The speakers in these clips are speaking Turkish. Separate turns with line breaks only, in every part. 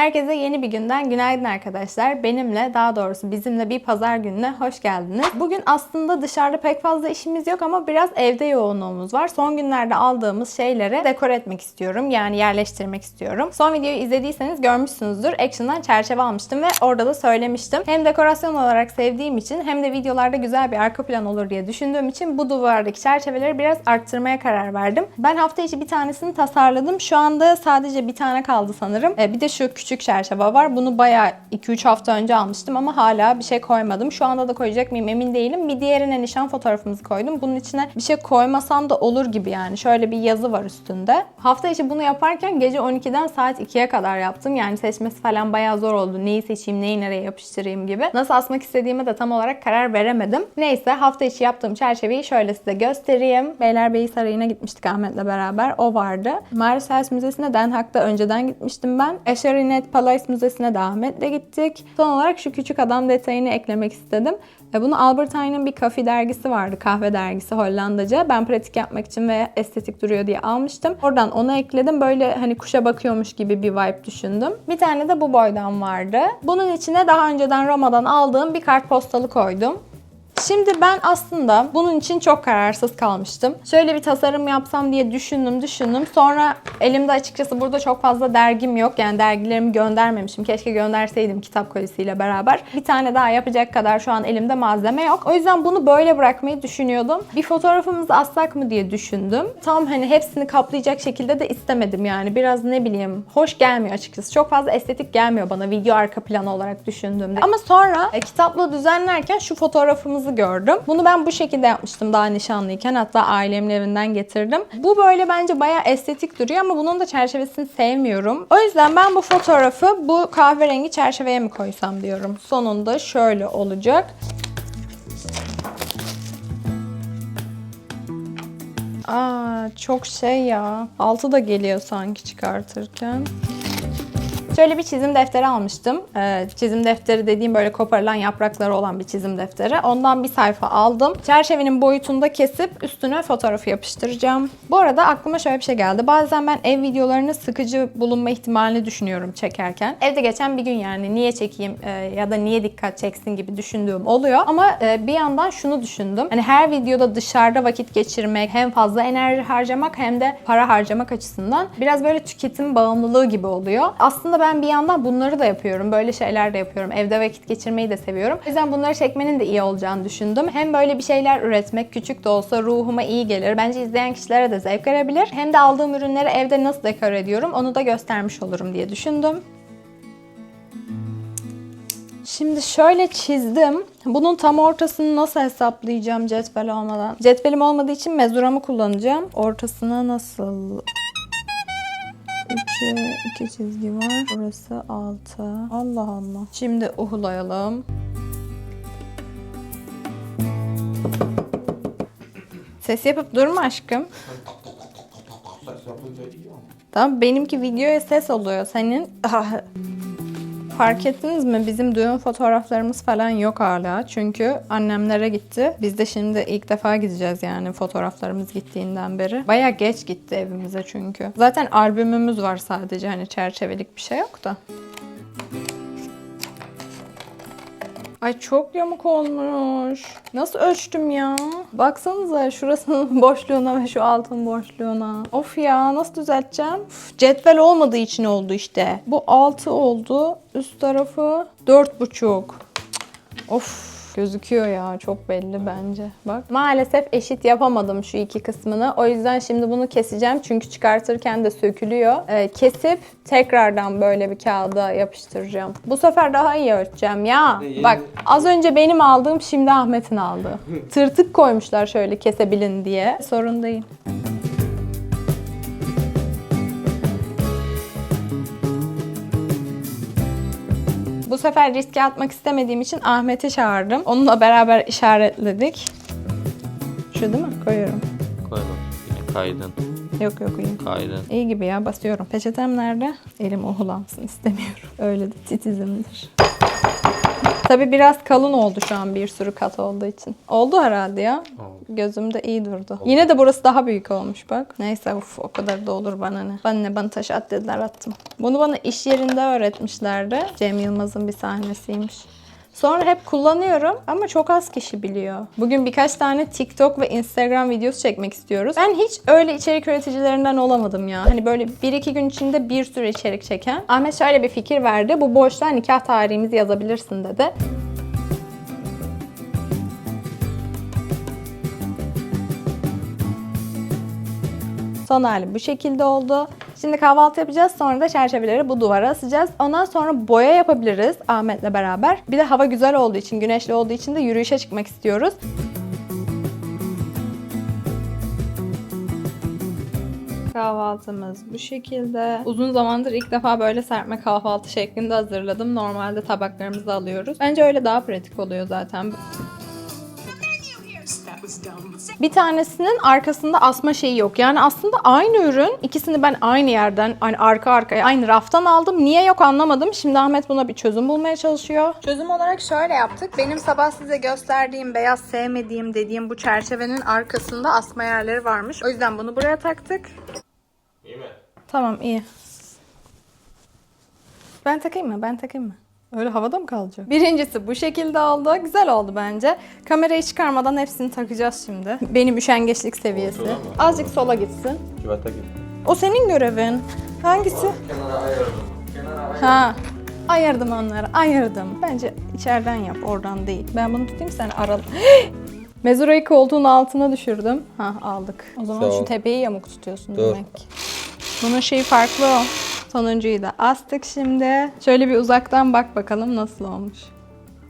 Herkese yeni bir günden günaydın arkadaşlar. Benimle daha doğrusu bizimle bir pazar gününe hoş geldiniz. Bugün aslında dışarıda pek fazla işimiz yok ama biraz evde yoğunluğumuz var. Son günlerde aldığımız şeyleri dekore etmek istiyorum. Yani yerleştirmek istiyorum. Son videoyu izlediyseniz görmüşsünüzdür. Action'dan çerçeve almıştım ve orada da söylemiştim. Hem dekorasyon olarak sevdiğim için hem de videolarda güzel bir arka plan olur diye düşündüğüm için bu duvardaki çerçeveleri biraz arttırmaya karar verdim. Ben hafta içi bir tanesini tasarladım. Şu anda sadece bir tane kaldı sanırım. Ee, bir de şu küçük çerçeve var. Bunu bayağı 2-3 hafta önce almıştım ama hala bir şey koymadım. Şu anda da koyacak mıyım emin değilim. Bir diğerine nişan fotoğrafımızı koydum. Bunun içine bir şey koymasam da olur gibi yani. Şöyle bir yazı var üstünde. Hafta içi bunu yaparken gece 12'den saat 2'ye kadar yaptım. Yani seçmesi falan bayağı zor oldu. Neyi seçeyim, neyi nereye yapıştırayım gibi. Nasıl asmak istediğime de tam olarak karar veremedim. Neyse hafta içi yaptığım çerçeveyi şöyle size göstereyim. Beylerbeyi Sarayı'na gitmiştik Ahmet'le beraber. O vardı. Marseilles Müzesi'ne Den Haag'da önceden gitmiştim ben. Eşerinet Palais Müzesi'ne de gittik. Son olarak şu küçük adam detayını eklemek istedim. E, Bunu Albert Heijn'in bir kafe dergisi vardı. Kahve dergisi Hollandaca. Ben pratik yapmak için ve estetik duruyor diye almıştım. Oradan onu ekledim. Böyle hani kuşa bakıyormuş gibi bir vibe düşündüm. Bir tane de bu boydan vardı. Bunun içine daha önceden Roma'dan aldığım bir kartpostalı koydum. Şimdi ben aslında bunun için çok kararsız kalmıştım. Şöyle bir tasarım yapsam diye düşündüm, düşündüm. Sonra elimde açıkçası burada çok fazla dergim yok. Yani dergilerimi göndermemişim. Keşke gönderseydim kitap kolisiyle beraber. Bir tane daha yapacak kadar şu an elimde malzeme yok. O yüzden bunu böyle bırakmayı düşünüyordum. Bir fotoğrafımızı assak mı diye düşündüm. Tam hani hepsini kaplayacak şekilde de istemedim yani. Biraz ne bileyim hoş gelmiyor açıkçası. Çok fazla estetik gelmiyor bana video arka planı olarak düşündüğümde. Ama sonra e, kitapla düzenlerken şu fotoğrafımızı gördüm. Bunu ben bu şekilde yapmıştım daha nişanlıyken. Hatta ailemin evinden getirdim. Bu böyle bence bayağı estetik duruyor ama bunun da çerçevesini sevmiyorum. O yüzden ben bu fotoğrafı bu kahverengi çerçeveye mi koysam diyorum. Sonunda şöyle olacak. Aa çok şey ya. Altı da geliyor sanki çıkartırken. Şöyle bir çizim defteri almıştım. Ee, çizim defteri dediğim böyle koparılan yaprakları olan bir çizim defteri. Ondan bir sayfa aldım. Çerçevenin boyutunu da kesip üstüne fotoğrafı yapıştıracağım. Bu arada aklıma şöyle bir şey geldi. Bazen ben ev videolarını sıkıcı bulunma ihtimalini düşünüyorum çekerken. Evde geçen bir gün yani niye çekeyim e, ya da niye dikkat çeksin gibi düşündüğüm oluyor. Ama e, bir yandan şunu düşündüm. Hani her videoda dışarıda vakit geçirmek hem fazla enerji harcamak hem de para harcamak açısından biraz böyle tüketim bağımlılığı gibi oluyor. Aslında ben bir yandan bunları da yapıyorum. Böyle şeyler de yapıyorum. Evde vakit geçirmeyi de seviyorum. O yüzden bunları çekmenin de iyi olacağını düşündüm. Hem böyle bir şeyler üretmek küçük de olsa ruhuma iyi gelir. Bence izleyen kişilere de zevk verebilir. Hem de aldığım ürünleri evde nasıl dekore ediyorum onu da göstermiş olurum diye düşündüm. Şimdi şöyle çizdim. Bunun tam ortasını nasıl hesaplayacağım cetvel olmadan? Cetvelim olmadığı için mezuramı kullanacağım. Ortasına nasıl 3'e 2 çizgi var. Burası 6. Allah Allah. Şimdi uhulayalım. Ses yapıp durma aşkım. Tamam benimki videoya ses oluyor. Senin Ah. Fark ettiniz mi? Bizim düğün fotoğraflarımız falan yok hala. Çünkü annemlere gitti. Biz de şimdi ilk defa gideceğiz yani fotoğraflarımız gittiğinden beri. Baya geç gitti evimize çünkü. Zaten albümümüz var sadece hani çerçevelik bir şey yok da. Ay çok yamuk olmuş. Nasıl ölçtüm ya? Baksanıza şurasının boşluğuna ve şu altın boşluğuna. Of ya nasıl düzelteceğim? Uf, cetvel olmadığı için oldu işte. Bu 6 oldu. Üst tarafı 4,5. Of gözüküyor ya çok belli bence. Bak maalesef eşit yapamadım şu iki kısmını. O yüzden şimdi bunu keseceğim çünkü çıkartırken de sökülüyor. Ee, kesip tekrardan böyle bir kağıda yapıştıracağım. Bu sefer daha iyi ölçeceğim ya. Bak az önce benim aldığım şimdi Ahmet'in aldığı. Tırtık koymuşlar şöyle kesebilin diye. Sorun değil. Bu sefer riske atmak istemediğim için Ahmet'i çağırdım. Onunla beraber işaretledik. Şu değil mi? Koyuyorum.
Koy bak. Yine kaydın.
Yok yok iyi.
Kaydın.
İyi gibi ya basıyorum. Peçetem nerede? Elim ohulansın istemiyorum. Öyle de titizimdir. Tabi biraz kalın oldu şu an bir sürü kat olduğu için. Oldu herhalde ya.
Oldu.
Gözümde iyi durdu. Yine de burası daha büyük olmuş bak. Neyse uf o kadar da olur bana ne. Bana ne bana taş at dediler attım. Bunu bana iş yerinde öğretmişlerdi. Cem Yılmaz'ın bir sahnesiymiş. Sonra hep kullanıyorum ama çok az kişi biliyor. Bugün birkaç tane TikTok ve Instagram videosu çekmek istiyoruz. Ben hiç öyle içerik üreticilerinden olamadım ya. Hani böyle bir iki gün içinde bir sürü içerik çeken. Ahmet şöyle bir fikir verdi. Bu boşluğa nikah tarihimizi yazabilirsin dedi. Son hali bu şekilde oldu. Şimdi kahvaltı yapacağız. Sonra da çerçeveleri bu duvara asacağız. Ondan sonra boya yapabiliriz Ahmet'le beraber. Bir de hava güzel olduğu için, güneşli olduğu için de yürüyüşe çıkmak istiyoruz. Kahvaltımız bu şekilde. Uzun zamandır ilk defa böyle serpme kahvaltı şeklinde hazırladım. Normalde tabaklarımızı alıyoruz. Bence öyle daha pratik oluyor zaten. Bir tanesinin arkasında asma şeyi yok. Yani aslında aynı ürün. ikisini ben aynı yerden, hani arka arkaya, aynı raftan aldım. Niye yok anlamadım. Şimdi Ahmet buna bir çözüm bulmaya çalışıyor. Çözüm olarak şöyle yaptık. Benim sabah size gösterdiğim beyaz sevmediğim dediğim bu çerçevenin arkasında asma yerleri varmış. O yüzden bunu buraya taktık.
İyi mi?
Tamam iyi. Ben takayım mı? Ben takayım mı? Öyle havada mı kalacak? Birincisi bu şekilde oldu. Güzel oldu bence. Kamerayı çıkarmadan hepsini takacağız şimdi. Benim üşengeçlik seviyesi.
Mı?
Azıcık sola gitsin.
Civata git.
O senin görevin. Hangisi?
Kenara ayırdım. Kenara ayırdım.
Ha. Ayırdım onları. Ayırdım. Bence içeriden yap. Oradan değil. Ben bunu tutayım sen aral. Mezurayı koltuğun altına düşürdüm. Ha aldık. O zaman
Sağ
şu
ol.
tepeyi yamuk tutuyorsun
Dur.
demek. Bunun şeyi farklı o. Sonuncuyu da astık şimdi. Şöyle bir uzaktan bak bakalım nasıl olmuş.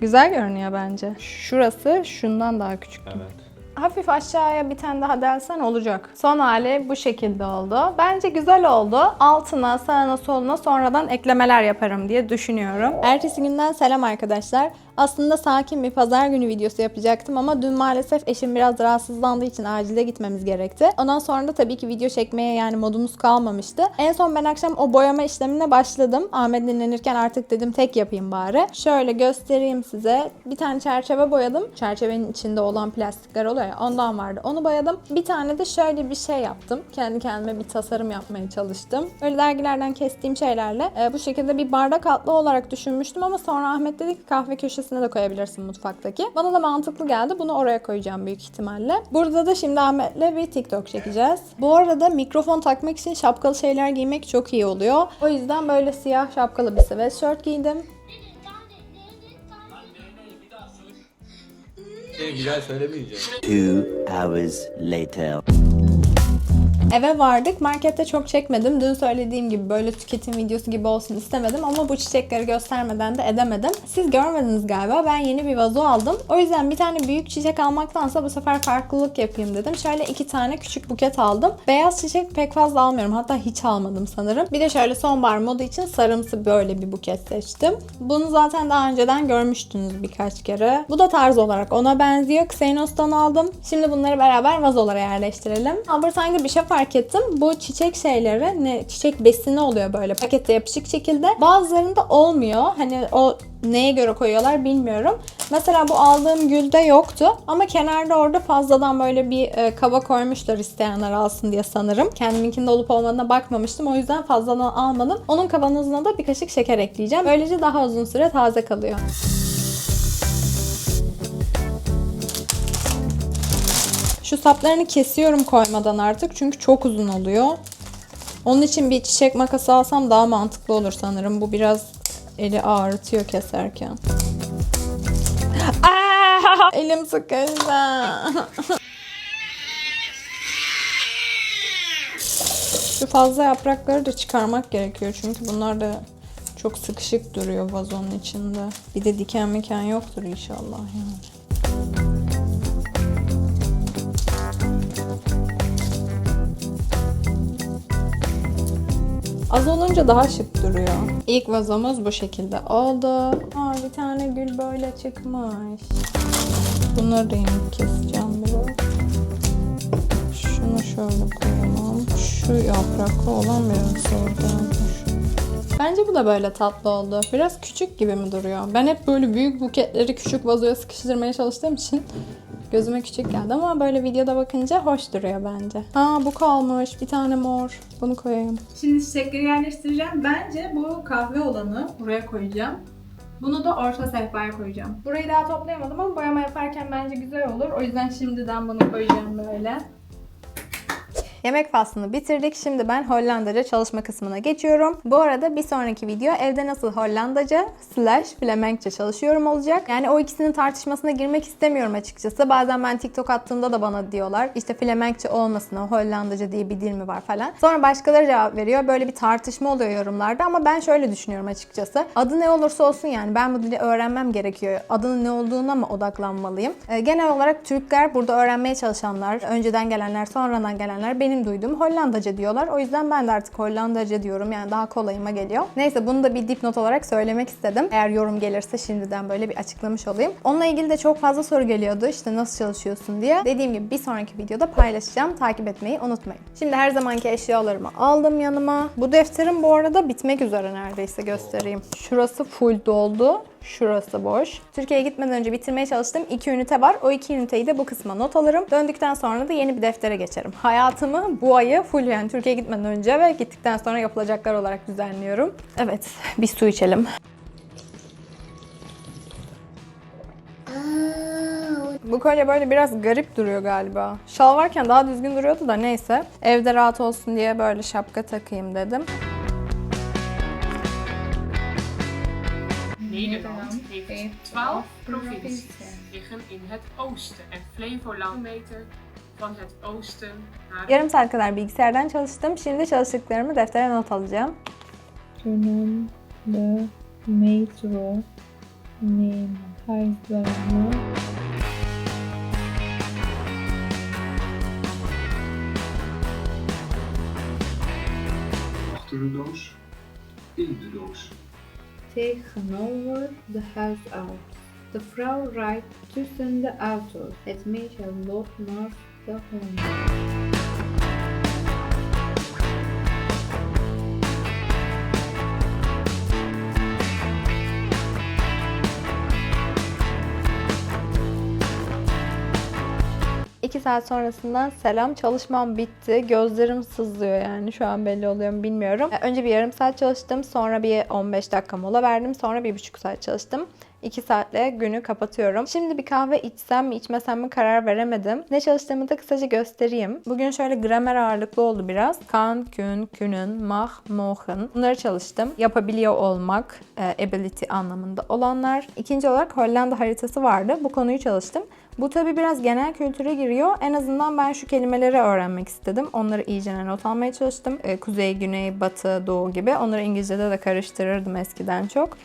Güzel görünüyor bence. Şurası şundan daha küçük.
Evet.
Hafif aşağıya bir tane daha delsen olacak. Son hali bu şekilde oldu. Bence güzel oldu. Altına, sağına, soluna sonradan eklemeler yaparım diye düşünüyorum. Ertesi günden selam arkadaşlar. Aslında sakin bir pazar günü videosu yapacaktım ama dün maalesef eşim biraz rahatsızlandığı için acile gitmemiz gerekti. Ondan sonra da tabii ki video çekmeye yani modumuz kalmamıştı. En son ben akşam o boyama işlemine başladım. Ahmet dinlenirken artık dedim tek yapayım bari. Şöyle göstereyim size. Bir tane çerçeve boyadım. Çerçevenin içinde olan plastikler oluyor ya ondan vardı. Onu boyadım. Bir tane de şöyle bir şey yaptım. Kendi kendime bir tasarım yapmaya çalıştım. Böyle dergilerden kestiğim şeylerle e, bu şekilde bir bardak altlı olarak düşünmüştüm ama sonra Ahmet dedi ki kahve köşesine de koyabilirsin mutfaktaki. Bana da mantıklı geldi. Bunu oraya koyacağım büyük ihtimalle. Burada da şimdi Ahmet'le bir TikTok çekeceğiz. Bu arada mikrofon takmak için şapkalı şeyler giymek çok iyi oluyor. O yüzden böyle siyah şapkalı bir sweatshirt giydim.
Söylemeyeceğim.
Two hours later.
Eve vardık. Markette çok çekmedim. Dün söylediğim gibi böyle tüketim videosu gibi olsun istemedim ama bu çiçekleri göstermeden de edemedim. Siz görmediniz galiba. Ben yeni bir vazo aldım. O yüzden bir tane büyük çiçek almaktansa bu sefer farklılık yapayım dedim. Şöyle iki tane küçük buket aldım. Beyaz çiçek pek fazla almıyorum. Hatta hiç almadım sanırım. Bir de şöyle sonbahar modu için sarımsı böyle bir buket seçtim. Bunu zaten daha önceden görmüştünüz birkaç kere. Bu da tarz olarak ona benziyor. Xenos'tan aldım. Şimdi bunları beraber vazolara yerleştirelim. Albert Einstein'da bir şey fark ettim. Bu çiçek şeyleri ne çiçek besini oluyor böyle pakette yapışık şekilde. Bazılarında olmuyor. Hani o neye göre koyuyorlar bilmiyorum. Mesela bu aldığım gülde yoktu ama kenarda orada fazladan böyle bir e, kaba koymuşlar isteyenler alsın diye sanırım. Kendiminkinde olup olmadığına bakmamıştım. O yüzden fazladan almadım. Onun kavanozuna da bir kaşık şeker ekleyeceğim. Böylece daha uzun süre taze kalıyor. Şu saplarını kesiyorum koymadan artık çünkü çok uzun oluyor. Onun için bir çiçek makası alsam daha mantıklı olur sanırım. Bu biraz eli ağrıtıyor keserken. Aa, elim sıkıştı. Şu fazla yaprakları da çıkarmak gerekiyor çünkü bunlar da çok sıkışık duruyor vazonun içinde. Bir de diken miken yoktur inşallah yani. Az olunca daha şık duruyor. İlk vazomuz bu şekilde oldu. Aa, bir tane gül böyle çıkmış. Da yine keseceğim biraz. Şunu şöyle koyalım. Şu yapraklı olan biraz gelmiş. Bence bu da böyle tatlı oldu. Biraz küçük gibi mi duruyor? Ben hep böyle büyük buketleri küçük vazoya sıkıştırmaya çalıştığım için gözüme küçük geldi ama böyle videoda bakınca hoş duruyor bence. Aa bu kalmış. Bir tane mor. Bunu koyayım. Şimdi çiçekleri yerleştireceğim. Bence bu kahve olanı buraya koyacağım. Bunu da orta sehpaya koyacağım. Burayı daha toplayamadım ama boyama yaparken bence güzel olur. O yüzden şimdiden bunu koyacağım böyle. Yemek faslını bitirdik. Şimdi ben Hollandaca çalışma kısmına geçiyorum. Bu arada bir sonraki video evde nasıl Hollandaca slash Flemenkçe çalışıyorum olacak. Yani o ikisinin tartışmasına girmek istemiyorum açıkçası. Bazen ben TikTok attığımda da bana diyorlar işte Flemenkçe olmasın o Hollandaca diye bir dil mi var falan. Sonra başkaları cevap veriyor. Böyle bir tartışma oluyor yorumlarda ama ben şöyle düşünüyorum açıkçası. Adı ne olursa olsun yani ben bu dili öğrenmem gerekiyor. Adının ne olduğuna mı odaklanmalıyım? Ee, genel olarak Türkler burada öğrenmeye çalışanlar, önceden gelenler, sonradan gelenler benim duyduğum Hollandaca diyorlar. O yüzden ben de artık Hollandaca diyorum. Yani daha kolayıma geliyor. Neyse bunu da bir dipnot olarak söylemek istedim. Eğer yorum gelirse şimdiden böyle bir açıklamış olayım. Onunla ilgili de çok fazla soru geliyordu. İşte nasıl çalışıyorsun diye. Dediğim gibi bir sonraki videoda paylaşacağım. Takip etmeyi unutmayın. Şimdi her zamanki eşyalarımı aldım yanıma. Bu defterim bu arada bitmek üzere neredeyse göstereyim. Şurası full doldu. Şurası boş. Türkiye'ye gitmeden önce bitirmeye çalıştığım iki ünite var. O iki üniteyi de bu kısma not alırım. Döndükten sonra da yeni bir deftere geçerim. Hayatımı bu ayı full yani Türkiye'ye gitmeden önce ve gittikten sonra yapılacaklar olarak düzenliyorum. Evet, bir su içelim. Bu kolye böyle biraz garip duruyor galiba. Şal varken daha düzgün duruyordu da neyse. Evde rahat olsun diye böyle şapka takayım dedim.
Heeft 12 provincies liggen in het oosten en Flevoland meter van het oosten naar
Yarım saat kadar bilgisayardan çalıştım. Şimdi çalıştıklarımı deftere not alacağım.
Dönem de metro name harflarını
achter de doos, in de doos.
Tegenover de huis uit. De vrouw rijdt tussen de auto's. Het meisje loopt naar de hond.
Saat sonrasından selam. Çalışmam bitti. Gözlerim sızlıyor yani. Şu an belli oluyor mu bilmiyorum. Ee, Önce bir yarım saat çalıştım. Sonra bir 15 dakika mola verdim. Sonra bir buçuk saat çalıştım. 2 saatle günü kapatıyorum. Şimdi bir kahve içsem mi içmesem mi karar veremedim. Ne çalıştığımı da kısaca göstereyim. Bugün şöyle gramer ağırlıklı oldu biraz. Kan, kün, künün, mach, mochen. Bunları çalıştım. Yapabiliyor olmak, e, ability anlamında olanlar. İkinci olarak Hollanda haritası vardı. Bu konuyu çalıştım. Bu tabi biraz genel kültüre giriyor. En azından ben şu kelimeleri öğrenmek istedim. Onları iyice not almaya çalıştım. Ee, kuzey, güney, batı, doğu gibi. Onları İngilizce'de de karıştırırdım eskiden çok.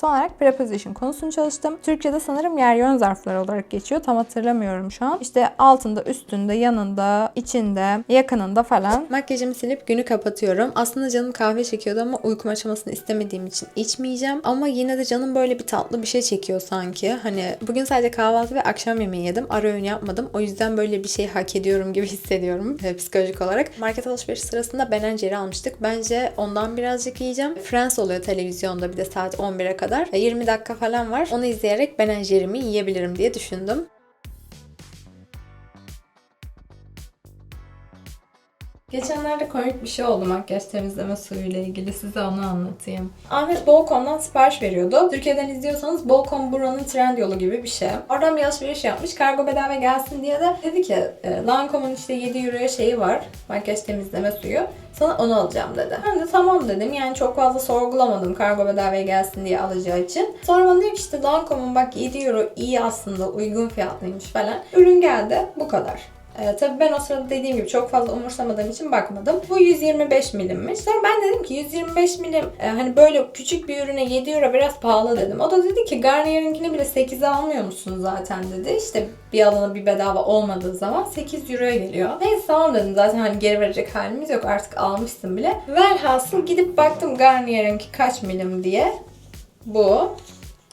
Son olarak preposition konusunu çalıştım. Türkçe'de sanırım yer yön zarfları olarak geçiyor. Tam hatırlamıyorum şu an. İşte altında, üstünde, yanında, içinde, yakınında falan. Makyajımı silip günü kapatıyorum. Aslında canım kahve çekiyordu ama uykum açmasını istemediğim için içmeyeceğim. Ama yine de canım böyle bir tatlı bir şey çekiyor sanki. Hani bugün sadece kahvaltı ve akşam yemeği yedim. Ara öğün yapmadım. O yüzden böyle bir şey hak ediyorum gibi hissediyorum e, psikolojik olarak. Market alışveriş sırasında Ben Jerry almıştık. Bence ondan birazcık yiyeceğim. Friends oluyor televizyonda bir de saat 11'e kadar. E, 20 dakika falan var. Onu izleyerek Ben Jerry'mi yiyebilirim diye düşündüm. Geçenlerde komik bir şey oldu makyaj temizleme suyuyla ilgili. Size onu anlatayım. Ahmet Bolkom'dan sipariş veriyordu. Türkiye'den izliyorsanız Bolkom buranın trend yolu gibi bir şey. Oradan bir alışveriş yapmış. Kargo bedava gelsin diye de dedi ki e, Lancome'un işte 7 euroya şeyi var. Makyaj temizleme suyu. Sana onu alacağım dedi. Ben de tamam dedim. Yani çok fazla sorgulamadım kargo bedavaya gelsin diye alacağı için. Sonra bana diyor ki işte Lancome'un bak 7 euro iyi aslında uygun fiyatlıymış falan. Ürün geldi. Bu kadar. Ee, tabii ben o sırada dediğim gibi çok fazla umursamadığım için bakmadım. Bu 125 milimmiş. Sonra ben dedim ki 125 milim e, hani böyle küçük bir ürüne 7 euro biraz pahalı dedim. O da dedi ki Garnier'inkini bile 8'e almıyor musun zaten dedi. İşte bir alana bir bedava olmadığı zaman 8 euroya geliyor. Neyse tamam dedim zaten hani geri verecek halimiz yok artık almışsın bile. Velhasıl gidip baktım Garnier'inki kaç milim diye. Bu.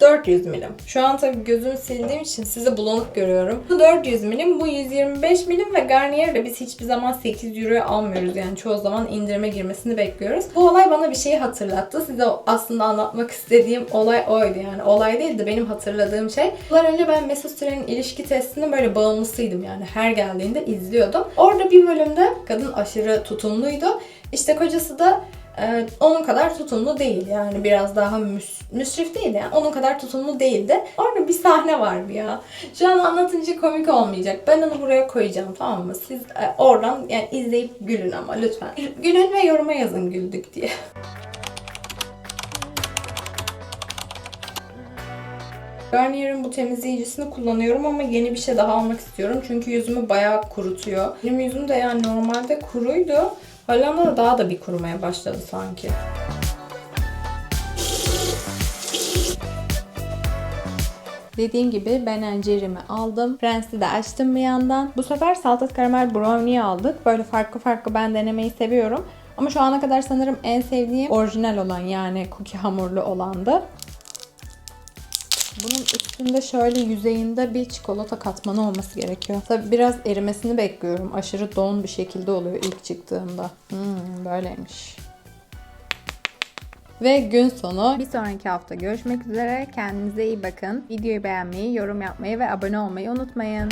400 milim. Şu an tabii gözümü sildiğim için sizi bulanık görüyorum. Bu 400 milim, bu 125 milim ve Garnier'de biz hiçbir zaman 8 euroya almıyoruz. Yani çoğu zaman indirime girmesini bekliyoruz. Bu olay bana bir şeyi hatırlattı. Size aslında anlatmak istediğim olay oydu. Yani olay değil de benim hatırladığım şey. Yıllar önce ben Mesut Süren'in ilişki testinin böyle bağımlısıydım yani. Her geldiğinde izliyordum. Orada bir bölümde kadın aşırı tutumluydu. İşte kocası da onun kadar tutumlu değil yani biraz daha müs müsrif değil yani onun kadar tutumlu değildi. Orada bir sahne vardı ya. Şu an anlatınca komik olmayacak. Ben onu buraya koyacağım tamam mı? Siz e, oradan yani izleyip gülün ama lütfen. Gülün ve yoruma yazın güldük diye. Garnier'in bu temizleyicisini kullanıyorum ama yeni bir şey daha almak istiyorum. Çünkü yüzümü bayağı kurutuyor. Benim yüzüm de yani normalde kuruydu. Hollanda'da daha da bir kurumaya başladı sanki. Dediğim gibi ben encerimi aldım. Prens'i de açtım bir yandan. Bu sefer salted karamel brownie aldık. Böyle farklı farklı ben denemeyi seviyorum. Ama şu ana kadar sanırım en sevdiğim orijinal olan yani cookie hamurlu olandı. Bunun üstünde şöyle yüzeyinde bir çikolata katmanı olması gerekiyor. Tabi biraz erimesini bekliyorum. Aşırı don bir şekilde oluyor ilk çıktığında. Hmm, böyleymiş. Ve gün sonu bir sonraki hafta görüşmek üzere. Kendinize iyi bakın. Videoyu beğenmeyi, yorum yapmayı ve abone olmayı unutmayın.